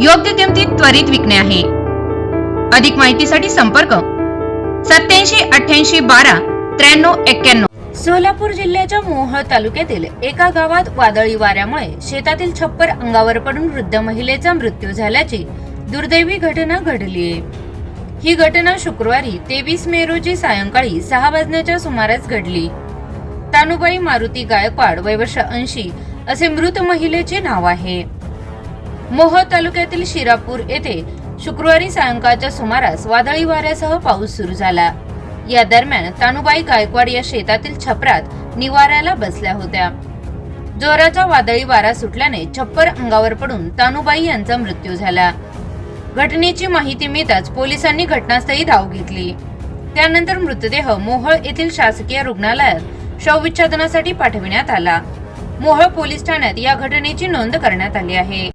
योग्य किमतीत त्वरित विकणे आहे. अधिक माहितीसाठी संपर्क सत्याऐंशी अठ्ठ्याऐंशी बारा त्र्याण्णव एक्क्याण्णव. सोलापूर जिल्ह्याच्या मोहोळ तालुक्यातील एका गावात वादळी वाऱ्यामुळे शेतातील छप्पर अंगावर पडून वृद्ध महिलेचा मृत्यू झाल्याची दुर्दैवी घटना घडली आहे. ही घटना शुक्रवारी तेवीस मे रोजी सायंकाळी सहा वाजण्याच्या सुमारास घडली. तानुबाई मारुती गायकवाड वय वर्ष ऐंशी असे मृत महिलेचे नाव आहे. मोहोळ तालुक्यातील शिरापूर येथे शुक्रवारी सायंकाळच्या सुमारास वादळी वाऱ्यासह पाऊस सुरू झाला. या दरम्यान तानुबाई गायकवाड या शेतातील छपरात निवाऱ्याला बसल्या होत्या. जोराचा वादळी वारा सुटल्याने छप्पर अंगावर पडून तानुबाई यांचा मृत्यू झाला. घटनेची माहिती मिळताच पोलिसांनी घटनास्थळी धाव घेतली. त्यानंतर मृतदेह मोहोळ येथील शासकीय रुग्णालयात शवविच्छेदनासाठी पाठविण्यात आला. मोहोळ पोलीस ठाण्यात या घटनेची नोंद करण्यात आली आहे.